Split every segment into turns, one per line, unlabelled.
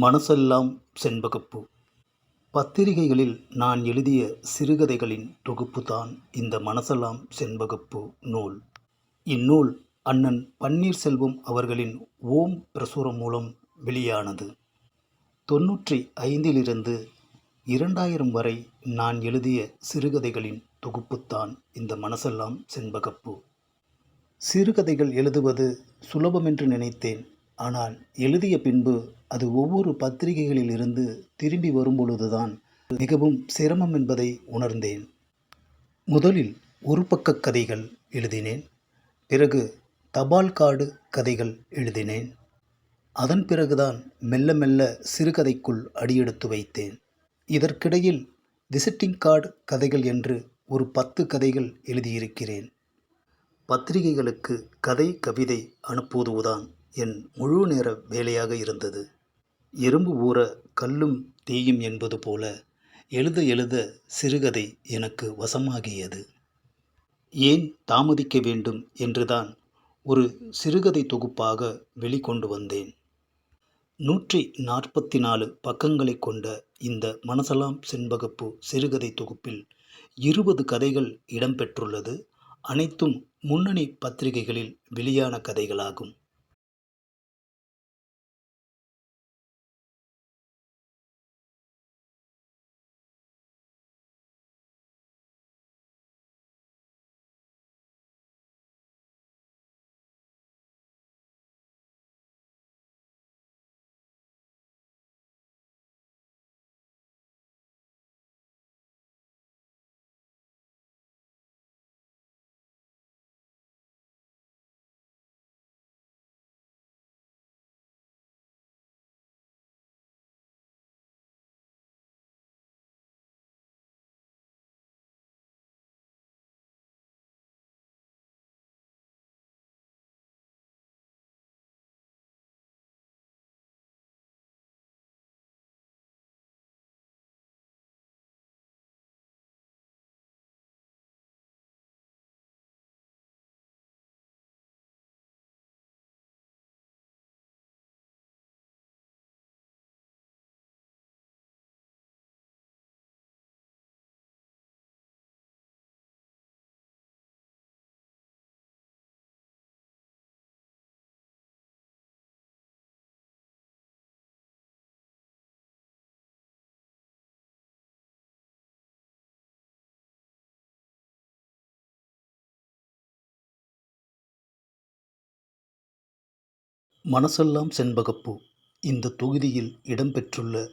மனசெல்லாம் செண்பகப்பூ. பத்திரிகைகளில் நான் எழுதிய சிறுகதைகளின் தொகுப்புதான் இந்த மனசெல்லாம் செண்பகப்பூ நூல். இந்நூல் அண்ணன் பன்னீர்செல்வம் அவர்களின் ஓம் பிரசுரம் மூலம் வெளியானது. தொன்னூற்றி ஐந்திலிருந்து இரண்டாயிரம் வரை நான் எழுதிய சிறுகதைகளின் தொகுப்புத்தான் இந்த மனசெல்லாம் செண்பகப்பூ. சிறுகதைகள் எழுதுவது சுலபமென்று நினைத்தேன். ஆனால் எழுதிய பின்பு அது ஒவ்வொரு பத்திரிகைகளில் இருந்து திரும்பி வரும்பொழுதுதான் மிகவும் சிரமம் என்பதை உணர்ந்தேன். முதலில் ஒரு பக்க கதைகள் எழுதினேன். பிறகு தபால் கார்டு கதைகள் எழுதினேன். அதன் பிறகுதான் மெல்ல மெல்ல சிறுகதைக்குள் அடியெடுத்து வைத்தேன். இதற்கிடையில் விசிட்டிங் கார்டு கதைகள் என்று ஒரு பத்து கதைகள் எழுதியிருக்கிறேன். பத்திரிகைகளுக்கு கதை கவிதை அனுப்புவதுதான் என் முழு நேர வேலையாக இருந்தது. எறும்பு ஊற கல்லும் தீயும் என்பது போல எழுத எழுத சிறுகதை எனக்கு வசமாகியது. ஏன் தாமதிக்க வேண்டும் என்றுதான் ஒரு சிறுகதை தொகுப்பாக வெளிக்கொண்டு வந்தேன். நூற்றி நாற்பத்தி நாலு பக்கங்களை கொண்ட இந்த மனசலாம் செண்பகப்பு சிறுகதை தொகுப்பில் இருபது கதைகள் இடம்பெற்றுள்ளது. அனைத்தும் முன்னணி பத்திரிகைகளில் வெளியான கதைகளாகும். மனசெல்லாம் செண்பகப்பூ. இந்த தொகுதியில் இடம்பெற்றுள்ள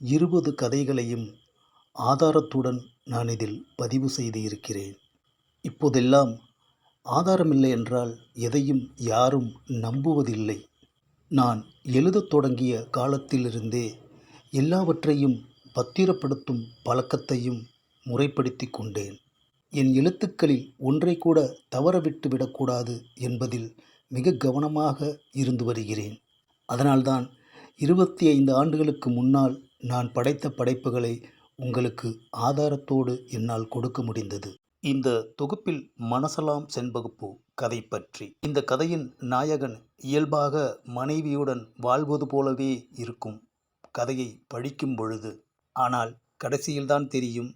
இருபது கதைகளையும் ஆதாரத்துடன் நான் இதில் பதிவு செய்து இருக்கிறேன் இப்போதெல்லாம் ஆதாரமில்லை என்றால் எதையும் யாரும் நம்புவதில்லை. நான் எழுதத் தொடங்கிய காலத்திலிருந்தே எல்லாவற்றையும் பத்திரப்படுத்தும் பழக்கத்தையும் முறைப்படுத்தி கொண்டேன். என் எழுத்துக்களில் ஒன்றை கூட தவறவிட்டு விடக்கூடாது என்பதில் மிக கவனமாக இருந்து வருகிறேன். அதனால்தான் இருபத்தி ஐந்து ஆண்டுகளுக்கு முன்னால் நான் படைத்த படைப்புகளை உங்களுக்கு ஆதாரத்தோடு என்னால் கொடுக்க முடிந்தது. இந்த தொகுப்பில் மனசலாம் செண்பகுப்பு கதை பற்றி. இந்த கதையின் நாயகன் இயல்பாக மனைவியுடன் வாழ்வது போலவே இருக்கும் கதையை படிக்கும் பொழுது. ஆனால் கடைசியில்தான் தெரியும்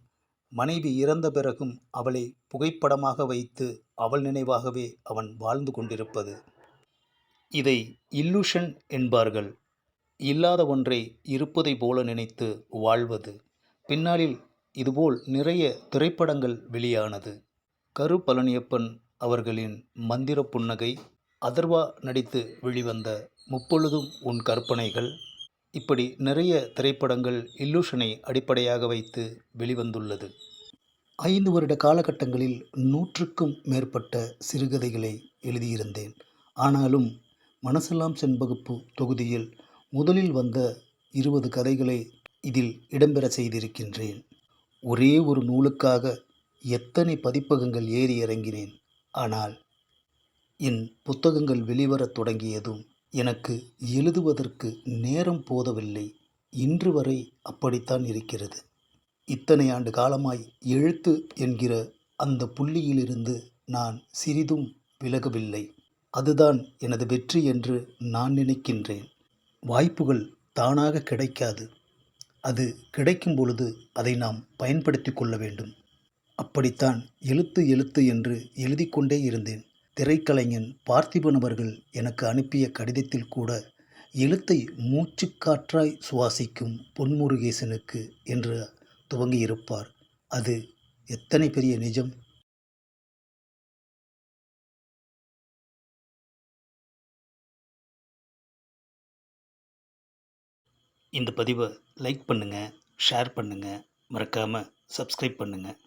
மனைவி இறந்த பிறகும் அவளை புகைப்படமாக வைத்து அவள் நினைவாகவே அவன் வாழ்ந்து கொண்டிருப்பது. இதை இல்லுஷன் என்பார்கள். இல்லாத ஒன்றை இருப்பதை போல நினைத்து வாழ்வது. பின்னாளில் இதுபோல் நிறைய திரைப்படங்கள் வெளியானது. கரு பழனியப்பன் அவர்களின் மந்திர புன்னகை அதர்வா நடித்து வெளிவந்த முப்பொழுதும் உன் கற்பனைகள் இப்படி நிறைய திரைப்படங்கள் இல்லூஷனை அடிப்படையாக வைத்து வெளிவந்துள்ளது. ஐந்து வருட காலகட்டங்களில் நூற்றுக்கும் மேற்பட்ட சிறுகதைகளை எழுதியிருந்தேன். ஆனாலும் மனசெல்லாம் செண்பகுப்பு தொகுதியில் முதலில் வந்த இருபது கதைகளை இதில் இடம்பெற செய்திருக்கின்றேன். ஒரே ஒரு நூலுக்காக எத்தனை பதிப்பகங்கள் ஏறி இறங்கினேன். ஆனால் என் புத்தகங்கள் வெளிவரத் தொடங்கியதும் எனக்கு எழுதுவதற்கு நேரம் போதவில்லை. இன்று வரை அப்படித்தான் இருக்கிறது. இத்தனை ஆண்டு காலமாய் எழுத்து என்கிற அந்த புள்ளியிலிருந்து நான் சிறிதும் விலகவில்லை. அதுதான் எனது வெற்றி என்று நான் நினைக்கின்றேன். வாய்ப்புகள் தானாக கிடைக்காது. அது கிடைக்கும் பொழுது அதை நாம் பயன்படுத்தி கொள்ள வேண்டும். அப்படித்தான் எழுத்து எழுத்து என்று எழுதி கொண்டே இருந்தேன். திரைக்கலைஞன் பார்த்திபன் அவர்கள் எனக்கு அனுப்பிய கடிதத்தில் கூட எழுத்தை மூச்சுக்காற்றாய் சுவாசிக்கும் பொன்முருகேசனுக்கு என்று துவங்கியிருப்பார். அது எத்தனை பெரிய நிஜம்? இந்த பதிவை லைக் பண்ணுங்கள் ஷேர் பண்ணுங்கள் மறக்காமல் சப்ஸ்கிரைப் பண்ணுங்கள்